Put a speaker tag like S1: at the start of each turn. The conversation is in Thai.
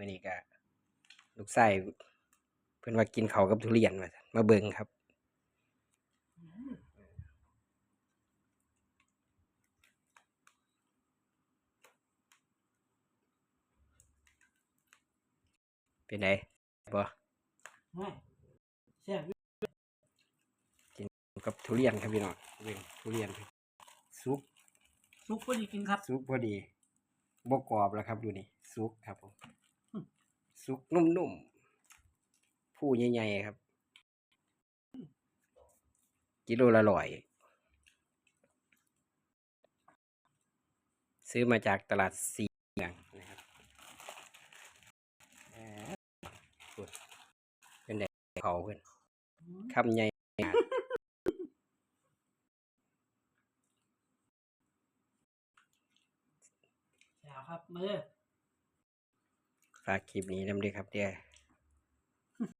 S1: มื้อนี้ก็ลูกชายเพิ่นว่ากินข้าวกับทุเรียนว่าซั่นมาเบิ่งครับเป็นไงบ่
S2: ไม่แซ่บอยู่
S1: กับทุเรียนครับพี่น้องเบิ่งทุเรียนสุก
S2: ซุปพอดีกินครับ
S1: สุกพอดีบ่กรอบแล้วครับดูนี่สุกครับผม
S2: อืม
S1: สุกนุ่มๆ ผู้ใหญ่ๆครับ กิโลละร้อย ซื้อมาจากตลาดสีเมืองนะครับเอ่อพูดเป็นไดเขาเพิ่นคำใหญ่มาก
S2: แซ่ครับมือ
S1: ฝากคลิปนี้นำด้วยครับเด้อ